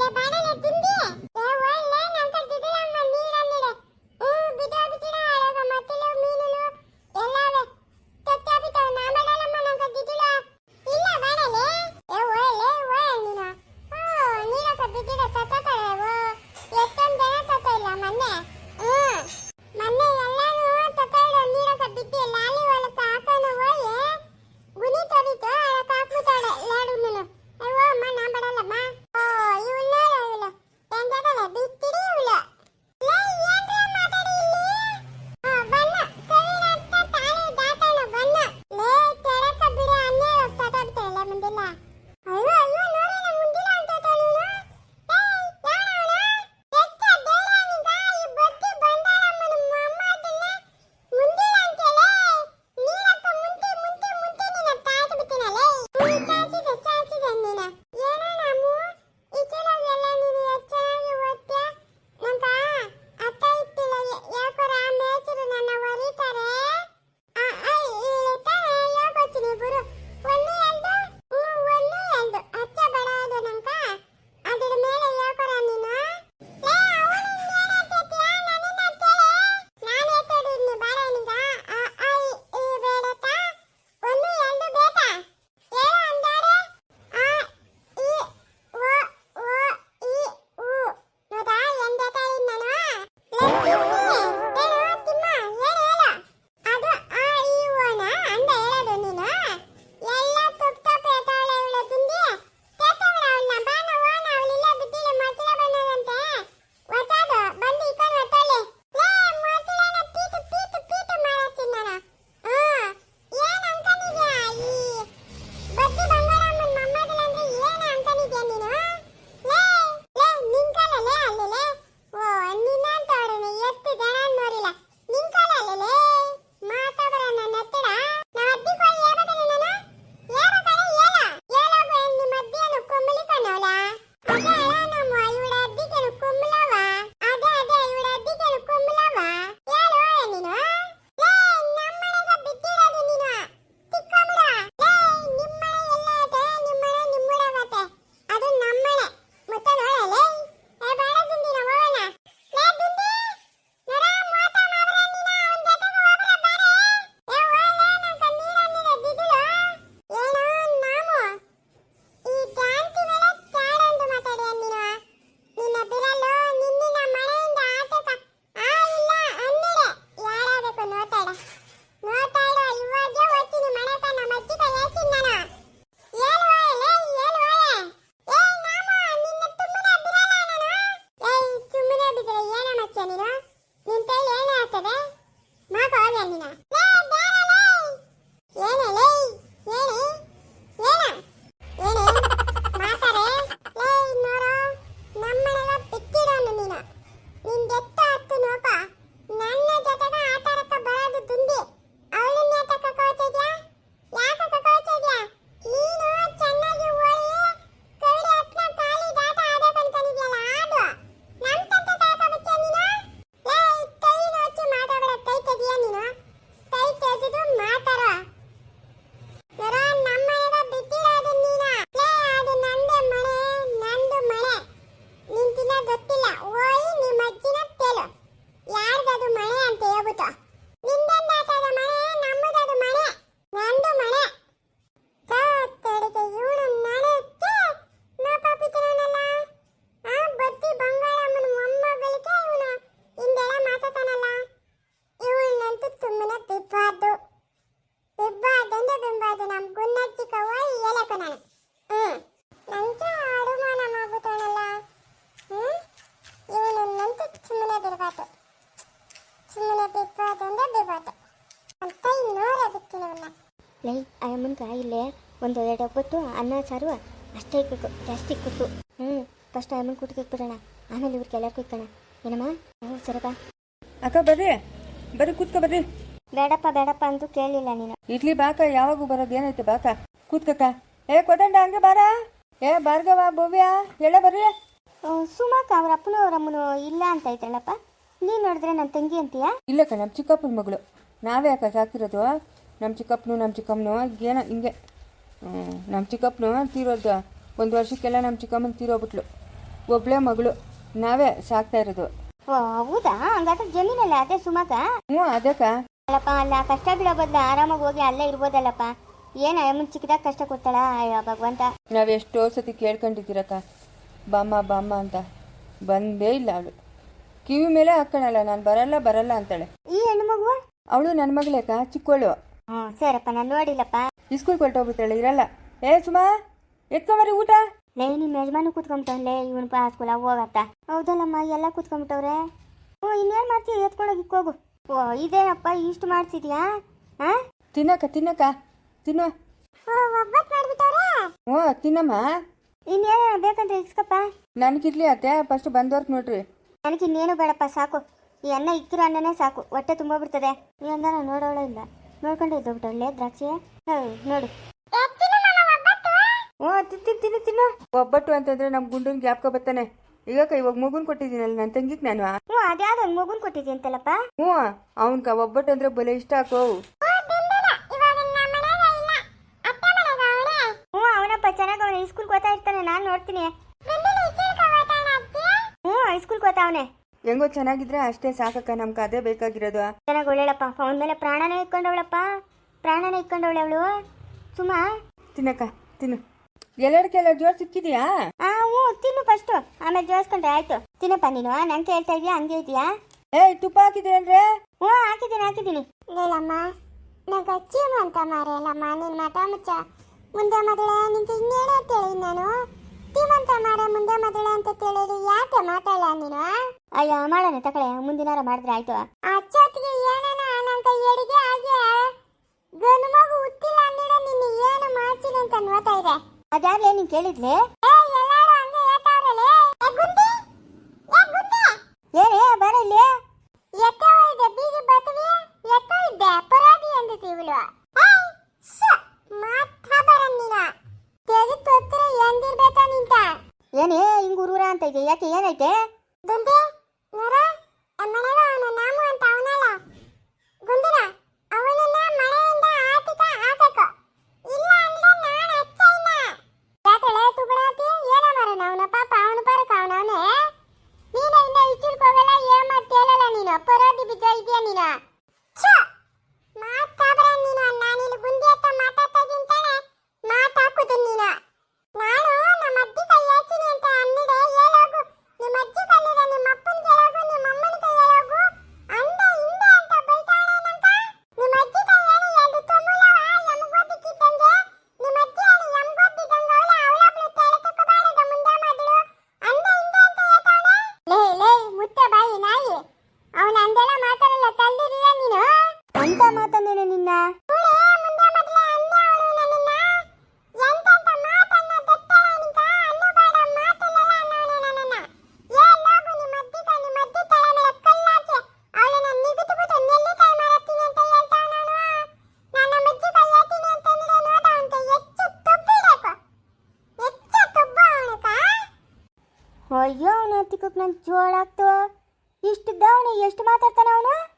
લે ભાણે ಲೈ ಆಯಮ್ಮನ್ಗೆ ಇಲ್ಲೇ ಒಂದು ಎರಡು ಒಬ್ಬತ್ತು ಅನ್ನ ಸಾರು ಅಷ್ಟೇ ಇಕ್ಕು ಜಾಸ್ತಿ ಇಕ್ಬೇಕು ಹ್ಞೂ ಫಸ್ಟ್ ಆಯಮ್ಮನ ಕೂಟಕ್ಕೆ ಇಕ್ಬಿಡೋಣ. ಆಮೇಲೆ ಇವ್ರಿಗೆ ಎಲ್ಲರಿಗೂ ಇಕ್ಕಣ. ಏನಮ್ಮ? ಹ್ಞೂ ಸರಪ್ಪ ಅಕ್ಕ ಬರ್ರಿ. ಬರ್ರಿ ಕೂತ್ಕೊ ಬರ್ರಿ. ಬೇಡಪ್ಪ ಬೇಡಪ್ಪ ಅಂತ ಕೇಳಿಲ್ಲ ನೀನು. ಇಡ್ಲಿ ಬಾಕ ಯಾವಾಗೂ ಬರೋದು ಏನೈತೆ ಬಾಕ? ಕೂತ್ಕಕ್ಕ ಏ ಕೊದಂಡ ಹಂಗೆ ಬಾರ. ಏ ಭಾರ್ಗವ ಭವ್ಯ ಎಲ್ಲ ಬರ್ರಿ. ಸುಮಾಕ ಅವ್ರ ಅಪ್ಪನೂ ಅವ್ರ ಅಮ್ಮನು ಇಲ್ಲ ಅಂತ ಐತಲ್ಲಪ್ಪ? ನೀನು ನೋಡಿದ್ರೆ ನನ್ನ ತಂಗಿ ಅಂತೀಯಾ? ಇಲ್ಲಕ್ಕ ನಮ್ಮ ಚಿಕ್ಕಪ್ಪನ ಮಗಳು. ನಾವೇ ಅಕ್ಕ ಸಾಕಿರೋದು. ನಮ್ಮ ಚಿಕ್ಕಪ್ಪನು ನಮ್ಮ ಚಿಕ್ಕಮ್ಮನು ಏನೋ ಹಿಂಗೆ ನಮ್ಮ ಚಿಕ್ಕಪ್ಪನು ತೀರೋದು ಒಂದು ವರ್ಷಕ್ಕೆಲ್ಲ ನಮ್ಮ ಚಿಕ್ಕಮ್ಮನ ತೀರೋಗ್ಬಿಟ್ಲು. ಒಬ್ಬಳೇ ಮಗಳು ನಾವೇ ಸಾಕ್ತಾ ಇರೋದು. ಹೌದಾ? ಹಂಗಾದ್ರೆ ಜಮೀನಲ್ಲ ಅದೇ ಸುಮಕ? ಹ್ಞೂ ಅದಕ್ಕ. ಅಲ್ಲಪ್ಪ ಅಲ್ಲ ಕಷ್ಟ ಬಿಡೋ ಬದಲು ಆರಾಮಾಗಿ ಹೋಗಿ ಅಲ್ಲೇ ಇರ್ಬೋದಲ್ಲಪ್ಪ. ಏನ ಮುಂಚೆ ಚಿಕ್ಕದಾಗ ಕಷ್ಟ ಕೊಡ್ತಾಳ ಅಯ್ಯೋ ಭಗವಂತ. ನಾವೆಷ್ಟೋ ಸತಿ ಕೇಳ್ಕೊಂಡಿದ್ದೀರಕ್ಕ. ಬಾಮ್ಮ ಬಾಮ್ಮ ಅಂತ. ಬಂದೇ ಇಲ್ಲ ಅವಳು. ಕಿವಿ ಮೇಲೆ ಹಾಕ್ಕೊಳಲ್ಲ ನಾನು ಬರಲ್ಲ ಬರಲ್ಲ ಅಂತಾಳೆ. ಈ ಹೆಣ್ಣು ಮಗುವ? ಅವಳು ನನ್ನ ಮಗಳೇಕ ಚಿಕ್ಕವಳು ಹ್ಞೂ ಸರಪ್ಪ ನಾನು ನೋಡಿಲ್ಲಪ್ಪ. ಇಸ್ಕೂಲ್ ಕೊಟ್ಟೋಗ್ಬಿಡ್ತಾಳೆ ಇರಲ್ಲ. ಏ ಸುಮಾ ಎತ್ಕೊಂಬರಿ ಊಟ. ಲೇ ನಿಮ್ಮ ಯಜಮಾನು ಕೂತ್ಕೊಂಬಿಟ್ಟವ್ಲೆ ಇವನು ಪಾ ಸ್ಕೂಲ ಹೋಗತ್ತ ಹೌದಲ್ಲಮ್ಮ ಎಲ್ಲ ಕೂತ್ಕೊಂಬಿಟ್ಟವ್ರೆ? ಓ ಇನ್ನೇನು ಮಾಡ್ತೀಯ? ಎತ್ಕೊಂಡೋಗಿ ಹೋಗು. ಓ ಇದೇನಪ್ಪ ಇಷ್ಟು ಮಾಡ್ತಿದ್ಯಾ? ಹಾ ತಿನ್ನಕ್ಕ ತಿನ್ನಕ್ಕ. ತಿನ್ನೋ. ಒಬ್ಬಟ್ಟು ಮಾಡ್ಬಿಟ್ಟವ್ರೆ? ಓ ತಿನ್ನಮ್ಮ. ಇನ್ನೇನು ಬೇಕಂದ್ರೆ ಇಸ್ಕಪ್ಪ? ನನಗಿರ್ಲಿ ಅತ್ತೆ ಫಸ್ಟ್ ಬಂದವರ್ಕ್ ನೋಡ್ರಿ. ನನಗೆ ಇನ್ನೇನು ಬೇಡಪ್ಪ ಸಾಕು. ಈ ಅನ್ನ ಇಕ್ಕಿರೋ ಅನ್ನನೇ ಸಾಕು. ಹೊಟ್ಟೆ ತುಂಬ ಬಿಡ್ತದೆ ಈ ಅಂದಾನ ನೋಡೋಳ ಇಲ್ಲ. ನೋಡ್ಕೊಂಡು ಡಾಕ್ಟರ್ ದ್ರಾಕ್ಷಿ. ನೋಡು. ಹ್ಞೂ ತಿನ್ನು ತಿನ್ನು ತಿನ್ನು. ಒಬ್ಬಟ್ಟು ಅಂತಂದ್ರೆ ನಮ್ಮ ಗುಂಡನ್ ಗ್ಯಾಪ್ಕ ಬರ್ತಾನೆ. ಈಗ ಇವಾಗ ಮಗುನ್ ಕೊಟ್ಟಿದ್ದೀನಲ್ಲ ನನ್ನ ತಂಗಿಗೆ ನಾನು? ಹ್ಞೂ ಅದ್ಯಾವ್ದು ಒಂದು ಮಗುನ್ ಕೊಟ್ಟಿದ್ದೀನಿ ಅಂತಲ್ಲಪ್ಪ? ಹ್ಞೂ ಅವನ್ಕ ಒಬ್ಬಟ್ಟು ಅಂದ್ರೆ ಬಲೆ ಇಷ್ಟ ಹಾಕೋ ಇವಾಗ ನಮ್ಮ ಮನೆಯಾಗ ಇಲ್ಲ ಅತ್ತೆ ಮನೆಯಾಗ ಅವಳೆ ಹ್ಞೂ ಅವನಪ್ಪ ಚೆನ್ನಾಗಿ ಅವನ ಸ್ಕೂಲ್ಗೆ ಓದ್ತಾ ಇರ್ತಾನೆ ನಾನು ನೋಡ್ತೀನಿ. ಹ್ಞೂ ಸ್ಕೂಲ್ಗೆ ಓದ್ತಾ ಅವನೇ. ಹೆಂಗೋ ಚೆನ್ನಾಗಿದ್ರೆ ಅಷ್ಟೇ ಸಾಕಕ್ಕ ನಮ್ಗೆ ಅದೇ ಬೇಕಾಗಿರೋದು. ಚೆನ್ನಾಗಿ ಒಳ್ಳೇಳಪ್ಪ ಅವನ ಮೇಲೆ ಪ್ರಾಣನೇ ಇಟ್ಕೊಂಡವಳಪ್ಪ. ಪ್ರಾಣನೇ ಇಟ್ಕೊಂಡವಳೆ ಅವಳು. ಸುಮಾ? ತಿನ್ನಕ್ಕ ತಿನ್ನು. ಎಲ್ಲರಿಗೆಲ್ಲ ಜೋರ್ ಸಿಕ್ಕಿದ್ಯಾ? ಆ ಹ್ಞೂ ತಿನ್ನು ಫಸ್ಟು ಆಮೇಲೆ ಜೋಡಿಸ್ಕೊಂಡ್ರೆ ಆಯ್ತು. ತಿನ್ನಪ್ಪ ನೀನು. ನಂಗೆ ಹೇಳ್ತಾ ಇದೀಯಾ? ಹಂಗೆ ಇದೆಯಾ? ಏಯ್ ತುಪ್ಪ ಹಾಕಿದ್ರೇನ್ರೆ ಹ್ಞೂ ಹಾಕಿದ್ದೀನಿ ಹಾಕಿದ್ದೀನಿ. ಲೇಲಮ್ಮ ನಂಗೆ ಅಚ್ಚೀಮು ಅಂತ ಮಾರೇಲಮ್ಮ ನಿನ್ನ ಮಠ ಮುಚ್ಚ. ಮುಂದೆ ಮದುವೆ ನಿಂಗೆ ಇನ್ನೇನು ಅಂತೇಳಿ ನಾನು. ಮದುವೆ ಅಂತ ಕೇಳಿದ್ರೆ ಯಾಕೆ ಮಾತಾಡಲ್ಲ ನೀನು? ಅಯ್ಯ ಮಾಡೋಣ ತಕಳೆ ಮುಂದಿನಾರ ಮಾಡಿದ್ರೆ ಆಯ್ತು. ಅಚ್ಚೊತ್ತಿಗೆ ಏನೇನ ಅನಂತ ಎಡಿಗೆ ಆಗಿ ಗಂಡು ಮಗು ಹುಟ್ಟಿಲ್ಲ ನಿನ್ನ ಏನು ಮಾಡ್ತೀನಿ ಅಂತ ನೋಡ್ತಾ ಇದೆ ಅದಾಗ್ಲೇ ನೀನ್ ಕೇಳಿದ್ಲೆ ಏ ಎಲ್ಲಾರು ಹಂಗೆ ಹೇಳ್ತಾವ್ರಲ್ಲ ಏ ಗುಂಡಿ ಏ ಗುಂಡಿ ಏನೇ ಬಾರ ಇಲ್ಲಿ ಎತ್ತ ಹೋಯ್ದೆ ಬೀದಿ ಬತ್ತವಿ ಎತ್ತ ಇದ್ದೆ ಪರಾದಿ ಎಂದಿದ್ದೀವಳು ಮಾತಾಬರ ನೀನ ತೆಗಿ ತೊತ್ತರೆ ಎಂದಿರ್ಬೇಕ ನಿಂತ ಏನೇ ಹಿಂಗ್ ಉರುರ ಅಂತ ಇದೆ ಯಾಕೆ ಏನೈತೆ ದುಂದಿ ನೋಡ ಮನೆಗ ಅವನ ನಾಮು ಅಂತ ಅವನಲ್ಲ ಗುಂದಿನ ಅವನನ್ನ ಮಳೆಯಿಂದ ಆತಿಕ ಹಾಕಬೇಕು ಇಲ್ಲ ಅಂದ್ರೆ ನಾನು ಅಚ್ಚ ಇಲ್ಲ ಯಾಕಳೆ ತುಗುಣಾತಿ ಏನ ಮರನ ಅವನ ಪಾಪ ಅವನ ಪರಕ ಅವನವನೇ ನೀನ ಇಂದ ಇಚ್ಚಿಡ್ಕೋಗಲ್ಲ ಏನ್ ಮಾಡ್ತೇಳಲ್ಲ ನೀನು ಪರೋದಿ ಬಿದ್ದ ಇದೆಯಾ ನೀನು ಮಾತಾಡ್ರ ನೀನು ನಾನಿಲ್ಲಿ ಗುಂಡಿ ಹತ್ತ ಮಾತಾಡ್ತಾ ಇದ್ದಿಂತಾನೆ ಮಾತಾಕುದು ನೀನು ನಾನು ನಮ್ಮ ಅಜ್ಜಿ ಕೈ ಹೇಳ್ತೀನಿ ಅಂತ ಅನ್ನಿಡೆ ಹೇಳೋಗು ನಿಮ್ಮ ಅಜ್ಜಿ ಕೈಲಿರ ನಿಮ್ಮ ಅಪ್ಪನ ಹೇಳೋಗು ನಿಮ್ಮ ಅಮ್ಮನ ಕೈ ಹೇಳೋಗು ಅಂದ ಹಿಂದೆ ಅಂತ ಬೈತಾಳೆ ನಂತ ನಿಮ್ಮ ಅಜ್ಜಿ ಕೈ ಏನು ಎರಡು ತೊಮ್ಮುಲವ ಎಮ್ಗೊದ್ದಿಕ್ಕಿದ್ದಂಗೆ ನಿಮ್ಮ ಅಜ್ಜಿ ಏನು ಎಮ್ಗೊದ್ದಿದ್ದಂಗೆ ಅವಳ ಅವಳೊಬ್ಳು ತಲೆ ತಕ್ಕಬಾರದ ಮುಂದೆ ಮಗಳು ಅಂದ ಹಿಂದೆ ಅಂತ ಹೇಳ್ತಾಳೆ ಲೇ ಲೇ ಮುತ್ತೆ ಬಾಯಿ ನಾಯಿ ಅವನ ಅಂದೆಲ್ಲ ಮಾತಾಡಲ್ಲ ತಳ್ಳಿರಿಯ ನೀನು ಅಂತ ಮಾತಂದೇನೆ ನಿನ್ನ ಸುಳೆ ಮುಂದೆ ಮೊದಲೇ ಅಂದೆ ಅವಳು ನನ್ನನ್ನ ಎಂತೆಂತ ಮಾತನ್ನ ದತ್ತಾಳ ನಿಂತ ಅನ್ನಬೇಡ ಮಾತಲ್ಲೆಲ್ಲ ಅನ್ನೋನು ನನ್ನನ್ನ ಏ ಲೋಗು ನಿಮ್ಮ ಅಜ್ಜಿಗ ನಿಮ್ಮ ಅಜ್ಜಿ ತಲೆ ಮೇಲೆ ಕಲ್ಲಾಕಿ ಅವಳನ್ನ ನಿಗುತ್ತು ಬಿಟ್ಟು ನೆಲ್ಲಿಕಾಯಿ ಮಾರತ್ತೀನಿ ಅಂತ ಹೇಳ್ತಾವ ನಾನು ನನ್ನ ಅಜ್ಜಿ ಕೈ ಹೇಳ್ತೀನಿ ಅಂತಂದ್ರೆ ನೋಡ ಅಂತ ಹೆಚ್ಚು ತುಬ್ಬಿಡಬೇಕು ಹೆಚ್ಚು ತುಬ್ಬ ಅವನಕ ಅಯ್ಯೋ ಜೋಳಾಗ್ತವ? ಇಷ್ಟು ದವಣೆ ಎಷ್ಟು ಮಾತಾಡ್ತಾನ ಅವನು?